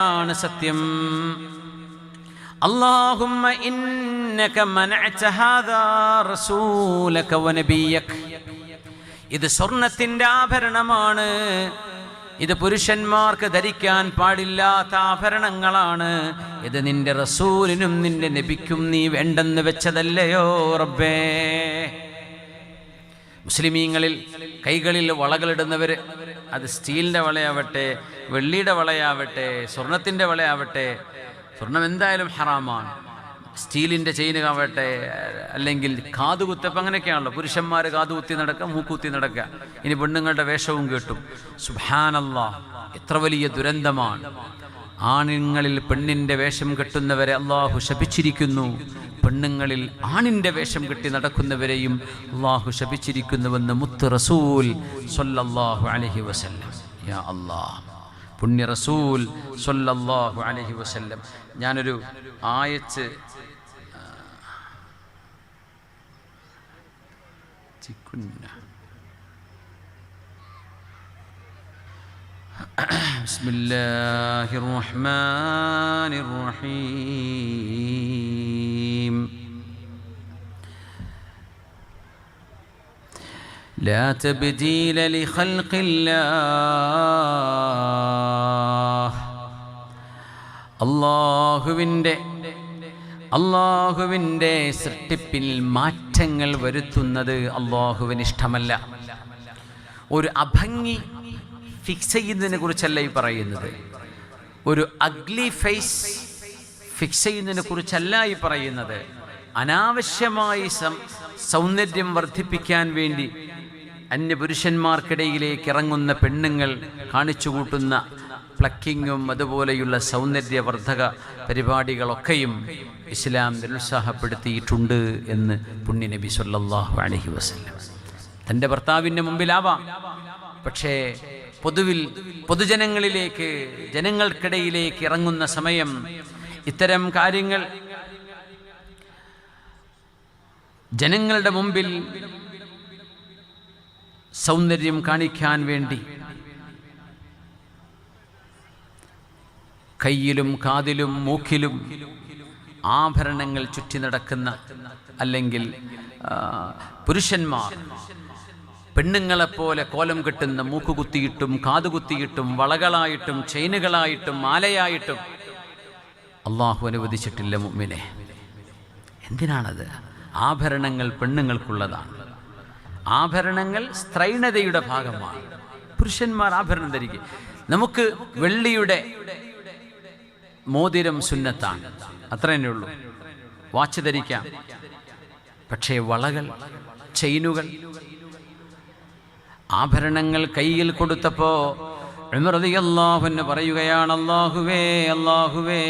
ആണ് സത്യം اللهم إنك منعت هذا رسولك ونبيك ഇത് സ്വർണത്തിൻ്റെ ആഭരണമാണ് ഇത് പുരുഷന്മാർക്ക് ധരിക്കാൻ പാടില്ലാത്ത ആഭരണങ്ങളാണ് ഇത് നിന്റെ റസൂലിനും നിന്റെ നബിക്കും നീ വേണ്ടെന്ന് വെച്ചതല്ലയോ റബ്ബേ മുസ്ലിമീങ്ങളിൽ കൈകളിൽ വളകളിടുന്നവർ അത് സ്റ്റീലിന്റെ വളയാവട്ടെ വെള്ളിയുടെ വളയാവട്ടെ സ്വർണത്തിന്റെ വളയാവട്ടെ സ്വർണം എന്തായാലും ഹറാമാണ്. സ്റ്റീലിന്റെ ചെയിനാവട്ടെ അല്ലെങ്കിൽ കാതുകുത്തപ്പം അങ്ങനെയൊക്കെയാണല്ലോ. പുരുഷന്മാർ കാതുകുത്തി നടക്കുക മൂക്കുത്തി നടക്കുക. ഇനി പെണ്ണുങ്ങളുടെ വേഷവും കേട്ടും. സുഹാനല്ല എത്ര വലിയ ദുരന്തമാണ്. ആണുങ്ങളിൽ പെണ്ണിന്റെ വേഷം കെട്ടുന്നവരെ അള്ളാഹു ശപിച്ചിരിക്കുന്നു. പെണ്ണുങ്ങളിൽ ആണിന്റെ വേഷം കെട്ടി നടക്കുന്നവരെയും അള്ളാഹു ശപിച്ചിരിക്കുന്നുവെന്ന് മുത്ത് റസൂൽ സൊല്ലാഹു അലഹി വസല്ലം. യാ അള്ളാഹ് പുണ്യ റസൂൽ സൊല്ലാഹു അലഹി വസല്ലം. ഞാനൊരു ആയച്ച് ചിക്കുന്ന بسم الله الرحمن الرحيم لا تبديل لخلق الله അള്ളാഹുവിൻ്റെ അള്ളാഹുവിൻ്റെ സൃഷ്ടിപ്പിൽ മാറ്റങ്ങൾ വരുത്തുന്നത് അള്ളാഹുവിന് ഇഷ്ടമല്ല ഒരു അഭംഗി ഫിക്സ് ചെയ്യുന്നതിനെ കുറിച്ചല്ല ഈ പറയുന്നത്. ഒരു അഗ്ലി ഫേസ് ഫിക്സ് ചെയ്യുന്നതിനെ കുറിച്ചല്ല ഈ പറയുന്നത്. അനാവശ്യമായി സൗന്ദര്യം വർദ്ധിപ്പിക്കാൻ വേണ്ടി അന്യപുരുഷന്മാർക്കിടയിലേക്ക് ഇറങ്ങുന്ന പെണ്ണുങ്ങൾ കാണിച്ചു കൂട്ടുന്ന പ്ലക്കിങ്ങും അതുപോലെയുള്ള സൗന്ദര്യവർദ്ധക പരിപാടികളൊക്കെയും ഇസ്ലാം നിരുത്സാഹപ്പെടുത്തിയിട്ടുണ്ട് എന്ന് പുണ്യനബി സല്ലാഹു അലഹി വസ്ലം തന്റെ ഭർത്താവിന്റെ മുമ്പിലാവാം. പക്ഷേ പൊതുവിൽ പൊതുജനങ്ങളിലേക്ക് ജനങ്ങൾക്കിടയിലേക്ക് ഇറങ്ങുന്ന സമയം. ഇത്തരം കാര്യങ്ങൾ ജനങ്ങളുടെ മുമ്പിൽ സൗന്ദര്യം കാണിക്കാൻ വേണ്ടി. കയ്യിലും കാതിലും മൂക്കിലും ആഭരണങ്ങൾ ചുറ്റി നടക്കുന്ന അല്ലെങ്കിൽ പുരുഷന്മാർ പെണ്ണുങ്ങളെപ്പോലെ കോലം കെട്ടുന്ന മൂക്കുകുത്തിയിട്ടും കാതുകുത്തിയിട്ടും വളകളായിട്ടും ചെയിനുകളായിട്ടും മാലയായിട്ടും അള്ളാഹു അനുവദിച്ചിട്ടില്ല മുമ്മിനെ എന്തിനാണത്? ആഭരണങ്ങൾ പെണ്ണുങ്ങൾക്കുള്ളതാണ്. ആഭരണങ്ങൾ സ്ത്രൈണതയുടെ ഭാഗമാണ്. പുരുഷന്മാർ ആഭരണം ധരിക്കുക നമുക്ക് വെള്ളിയുടെ മോതിരം സുന്നത്താണ്. അത്ര തന്നെ ഉള്ളൂ. വാച്ച് ധരിക്കാം. പക്ഷേ വളകൾ ചെയിനുകൾ ആഭരണങ്ങൾ കയ്യിൽ കൊടുത്തപ്പോ അള്ളാഹുന്ന് പറയുകയാണ് അള്ളാഹുവേ അള്ളാഹുവേ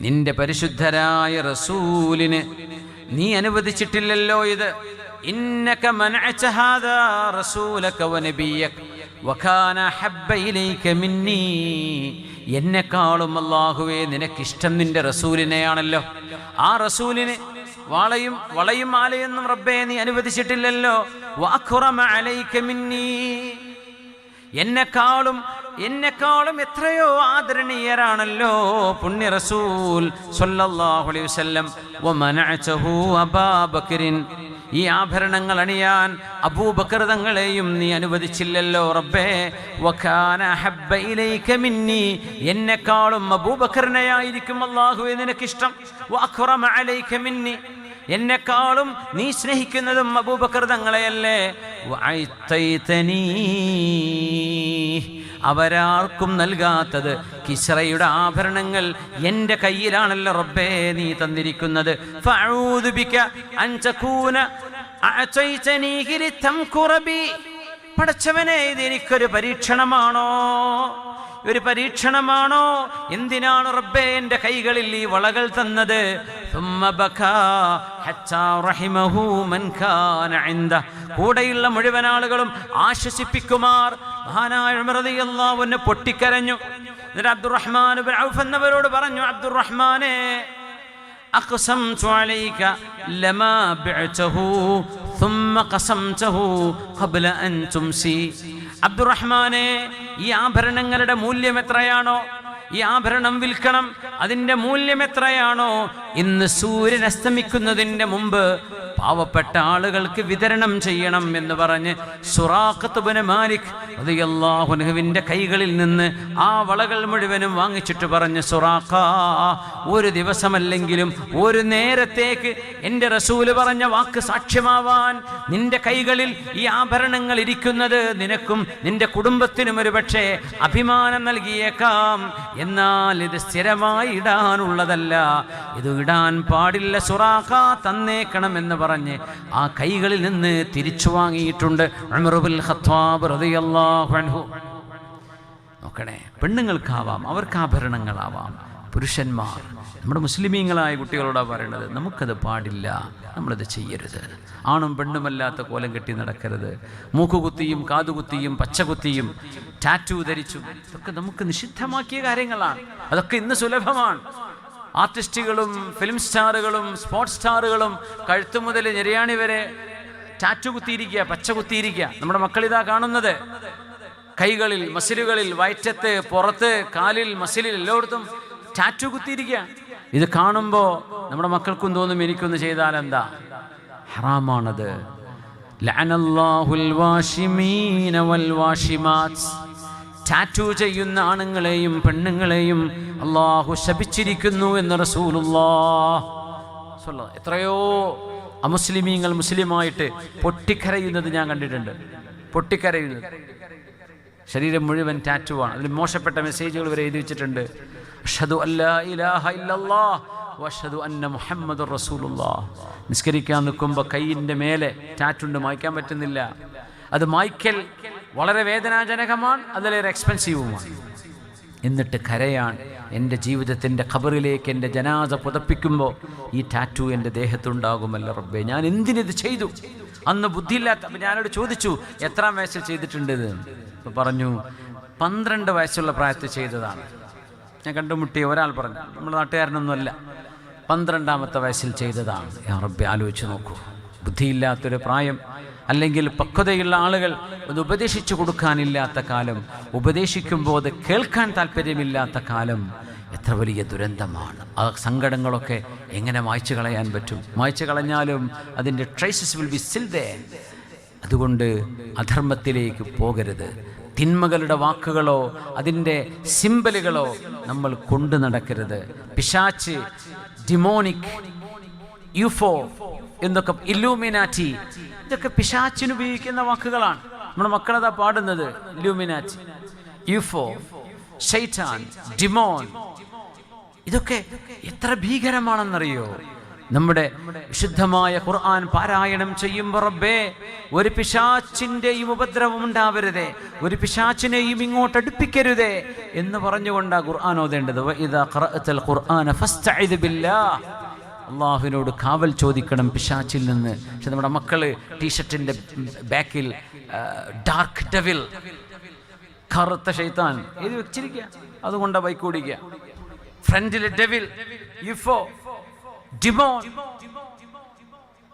നിന്റെ പരിശുദ്ധരായ റസൂലിന് നീ അനുവദിച്ചിട്ടില്ലല്ലോ ഇത്. ഇന്നക റസൂലക മിന്നി. എന്നെക്കാളും അല്ലാഹുവേ നിനക്കിഷ്ടം നിന്റെ റസൂലിനെയാണല്ലോ. ആ റസൂലിന് വളയും വളയും ആലയെന്നും റബ്ബേ നീ അനുവദിച്ചിട്ടില്ലല്ലോ. എന്നെക്കാളും എന്നെക്കാളും എത്രയോ ആദരണീയരാണല്ലോ പുണ്യ റസൂൽ സല്ലല്ലാഹു അലൈഹി വസല്ലം. ഈ ആഭരണങ്ങൾ അണിയാൻ അബൂബക്കർ തങ്ങളെയും നീ അനുവദിച്ചില്ലല്ലോ റബ്ബേ. വഖാന ഹബ്ബ ഇലൈക മിന്നി. എന്നെക്കാളും അബൂബക്കറിനെയായിരിക്കും അല്ലാഹുവേ നിനക്കിഷ്ടം. വഅഖറമ അലൈക മിന്നി. എന്നെക്കാളും നീ സ്നേഹിക്കുന്നതും അബൂബക്കർ തങ്ങളെയല്ലേ. അവരാർക്കും നൽകാത്തത് കിസ്റയുടെ ആഭരണങ്ങൾ എന്റെ കയ്യിലാണല്ലോ റബ്ബേ നീ തന്നിരിക്കുന്നത്. പടച്ചവനെ ഇത് എനിക്കൊരു പരീക്ഷണമാണോ ഒരു പരീക്ഷണമാണോ എന്തിനാണ് റബ്ബേ എൻ്റെ കൈകളിൽ ഈ വളകൾ തന്നത് ثم بكى حتى رحمه من كان عنده. കൂടെയുള്ള മുഴുവൻ ആളുകളും ആശ്വസിപ്പിക്കുമാർ മഹാനായ ഉമർ റളിയല്ലാഹു അൻഹു പൊട്ടിക്കരഞ്ഞു എന്നിട്ട് അബ്ദുറഹ്മാൻ ഇബ്നു ഔഫ് എന്നവരോട് പറഞ്ഞു അബ്ദുറഹ്മാനെ أقسمت عليك لما بعته ثم قسمته قبل أن تمسي അബ്ദുറഹ്മാനെ ഈ ആഭരണങ്ങളുടെ മൂല്യം എത്രയാണോ? ഈ ആഭരണം വിൽക്കണം. അതിന്റെ മൂല്യം എത്രയാണോ? ഇന്ന് സൂര്യൻ അസ്തമിക്കുന്നതിന്റെ മുമ്പ് പാവപ്പെട്ട ആളുകൾക്ക് വിതരണം ചെയ്യണം എന്ന് പറഞ്ഞ് സുറാഖത്ത് മാലിക് റളിയല്ലാഹുവിന്റെ കൈകളിൽ നിന്ന് ആ വളകൾ മുഴുവനും വാങ്ങിച്ചിട്ട് പറഞ്ഞ് സുറാഖ ഒരു ദിവസമല്ലെങ്കിലും ഒരു നേരത്തേക്ക് എന്റെ റസൂൽ പറഞ്ഞ വാക്ക് സാക്ഷ്യമാവാൻ നിന്റെ കൈകളിൽ ഈ ആഭരണങ്ങൾ ഇരിക്കുന്നത് നിനക്കും നിന്റെ കുടുംബത്തിനും ഒരു പക്ഷേ അഭിമാനം നൽകിയേക്കാം. എന്നാൽ ഇത് സ്ഥിരമായി ഇടാനുള്ളതല്ല. ഇത് ഇടാൻ പാടില്ല സുറാഖ തന്നേക്കണം എന്ന് പറഞ്ഞ് ആ കൈകളിൽ നിന്ന് തിരിച്ചു വാങ്ങിയിട്ടുണ്ട് അമറുബുൽ ഹത്വാബ് റളിയല്ലാഹു നോക്കണേ പെണ്ണുങ്ങൾക്കാവാം അവർക്ക് ആഭരണങ്ങളാവാം പുരുഷന്മാർ നമ്മുടെ മുസ്ലിമീങ്ങളായ കുട്ടികളോടാണ് പറയുന്നത് നമുക്കത് പാടില്ല നമ്മളത് ചെയ്യരുത്. ആണും പെണ്ണുമല്ലാത്ത കോലം കെട്ടി നടക്കരുത്. മൂക്കുകുത്തിയും കാതുകുത്തിയും പച്ചകുത്തിയും ടാറ്റു ധരിച്ചും ഇതൊക്കെ നമുക്ക് നിഷിദ്ധമാക്കിയ കാര്യങ്ങളാണ്. അതൊക്കെ ഇന്ന് സുലഭമാണ്. ആർട്ടിസ്റ്റുകളും ഫിലിം സ്റ്റാറുകളും സ്പോർട്സ് സ്റ്റാറുകളും കഴുത്തു മുതൽ ഞെരിയാണി വരെ ടാറ്റു കുത്തിയിരിക്കുക പച്ച കുത്തിയിരിക്കുക. നമ്മുടെ മക്കളിതാ കാണുന്നത്. കൈകളിൽ മസിലുകളിൽ വയറ്റത്ത് പുറത്ത് കാലിൽ മസിലിൽ എല്ലായിടത്തും ടാറ്റു കുത്തിയിരിക്കുക. ഇത് കാണുമ്പോൾ നമ്മുടെ മക്കൾക്കും തോന്നും എനിക്കൊന്ന് ചെയ്താൽ എന്താ? ഹറാമാണത്. ടാറ്റു ചെയ്യുന്ന ആണുങ്ങളെയും പെണ്ണുങ്ങളെയും അള്ളാഹു ശപിച്ചിരിക്കുന്നു എന്ന് റസൂലുള്ള എത്രയോ അമുസ്ലിമീങ്ങൾ മുസ്ലിമായിട്ട് പൊട്ടിക്കരയുന്നത് ഞാൻ കണ്ടിട്ടുണ്ട്. പൊട്ടിക്കരയുന്നത്. ശരീരം മുഴുവൻ ടാറ്റുവാണ് അതിൽ മോശപ്പെട്ട മെസ്സേജുകൾ വരെ എഴുതി വെച്ചിട്ടുണ്ട്. നിസ്കരിക്കാൻ നിൽക്കുമ്പോൾ കൈയിന്റെ മേലെ ടാറ്റുണ്ട് മായ്ക്കാൻ പറ്റുന്നില്ല. അത് മായ്ക്കൽ വളരെ വേദനാജനകമാണ്. അതിലേറെ എക്സ്പെൻസീവുമാണ് എന്നിട്ട് കരയാൻ എന്റെ ജീവിതത്തിന്റെ ഖബറിലേക്ക് എന്റെ ജനാസ പുതപ്പിക്കുമ്പോൾ ഈ ടാറ്റു എന്റെ ദേഹത്തുണ്ടാകുമല്ലോ റബ്ബേ. ഞാൻ എന്തിനിത് ചെയ്തു? അന്ന് ബുദ്ധിയില്ലാത്ത ഞാനോട് ചോദിച്ചു എത്രാം വയസ്സിൽ ചെയ്തിട്ടുണ്ട് ഇത്? പറഞ്ഞു പന്ത്രണ്ട് വയസ്സുള്ള പ്രായത്തിൽ ചെയ്തതാണ്. ഞാൻ കണ്ടുമുട്ടിയ ഒരാൾ പറഞ്ഞു നമ്മുടെ നാട്ടുകാരനൊന്നുമല്ല പന്ത്രണ്ടാമത്തെ വയസ്സിൽ ചെയ്തതാണ്. റബ്ബെ ആലോചിച്ച് നോക്കൂ. ബുദ്ധിയില്ലാത്തൊരു പ്രായം അല്ലെങ്കിൽ പക്വതയുള്ള ആളുകൾ അത് ഉപദേശിച്ചു കൊടുക്കാനില്ലാത്ത കാലം ഉപദേശിക്കുമ്പോൾ അത് കേൾക്കാൻ താല്പര്യമില്ലാത്ത കാലം എത്ര വലിയ ദുരന്തമാണ്. ആ സങ്കടങ്ങളൊക്കെ എങ്ങനെ മായ്ച്ചു കളയാൻ പറ്റും? മായ്ച്ചു കളഞ്ഞാലും അതിന്റെ ട്രേസസ് വിൽ ബി സ്റ്റിൽ അതുകൊണ്ട് അധർമ്മത്തിലേക്ക് പോകരുത്. തിന്മകളുടെ വാക്കുകളോ അതിന്റെ സിമ്പലുകളോ നമ്മൾ കൊണ്ടു നടക്കരുത്. പിശാച്ച് ഡിമോണിക് യുഫോ എന്നൊക്കെ ഇല്ലൂമിനാറ്റി ഇതൊക്കെ പിശാച്ചിന് ഉപയോഗിക്കുന്ന വാക്കുകളാണ്. നമ്മുടെ മക്കളതാ പാടുന്നത് ഇല്ലൂമിനാറ്റി യുഫോ ഷൈറ്റാൻ ഡിമോൻ ഇതൊക്കെ എത്ര ഭീകരമാണെന്നറിയോ? നമ്മുടെ വിശുദ്ധമായ ഖുർആൻ പാരായണം ചെയ്യുമ്പോൾ റബ്ബേ ഒരു പിശാച്ചിന്റെയും ഉപദ്രവം ഉണ്ടാവരുതേ ഒരു പിശാച്ചിനെയും ഇങ്ങോട്ട് അടുപ്പിക്കരുതേ എന്ന് പറഞ്ഞുകൊണ്ടാണ് ഖുർആൻ ഓതേണ്ടത്. വഇദാ അള്ളാഹുവിനോട് കാവൽ ചോദിക്കണം പിശാച്ചിൽ നിന്ന്. പക്ഷെ നമ്മുടെ മക്കൾ ടീഷർട്ടിന്റെ ബാക്കിൽ ഡാർക്ക് ഡെവിൽ കറുത്ത ഷെയ്ത്താൻ ഇത് വെച്ചിരിക്കുക. അതുകൊണ്ട് ബൈക്ക് ഓടിക്കുക. ഫ്രണ്ടിലെ ഡെവിൽ യുഫോ ഡിമോൺ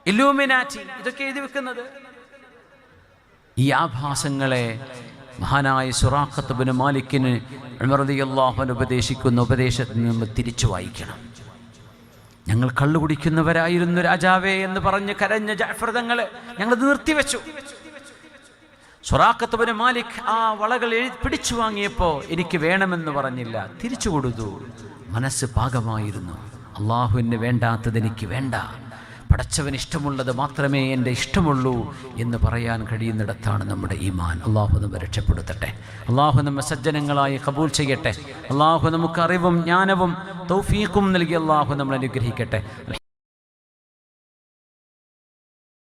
ഇലൂമിനാറ്റി ഇതൊക്കെ എഴുതി വെക്കുന്നത്. ഈ ആഭാസങ്ങളെ മഹാനായ സുറാഖത്തുബിന് മാലിക്കിന് അള്ളാഹുൻ ഉപദേശിക്കുന്ന ഉപദേശത്തിൽ നിന്ന് തിരിച്ചു വായിക്കണം. ഞങ്ങൾ കള്ളു കുടിക്കുന്നവരായിരുന്നു രാജാവേ എന്ന് പറഞ്ഞ് കരഞ്ഞ ജാഫ്രതങ്ങൾ ഞങ്ങളത് നിർത്തിവെച്ചു. സുറാഖത്തുബിന് മാലിക് ആ വളകൾ പിടിച്ചു വാങ്ങിയപ്പോൾ എനിക്ക് വേണമെന്ന് പറഞ്ഞില്ല. തിരിച്ചു കൊടുത്തു. മനസ്സ് പാകമായിരുന്നു. അള്ളാഹുവിന് വേണ്ടാത്തത് എനിക്ക് വേണ്ട. പടച്ചവന് ഇഷ്ടമുള്ളത് മാത്രമേ എന്റെ ഇഷ്ടമുള്ളൂ എന്ന് പറയാൻ കഴിയുന്നിടത്താണ് നമ്മുടെ ഈമാൻ. അള്ളാഹു നമ്മെ രക്ഷപ്പെടുത്തട്ടെ. അള്ളാഹു നമ്മെ സജ്ജനങ്ങളായി കബൂൽ ചെയ്യട്ടെ. അള്ളാഹു നമുക്ക് അറിവും ജ്ഞാനവും തൗഫീഖും നൽകി അള്ളാഹു നമ്മൾ അനുഗ്രഹിക്കട്ടെ.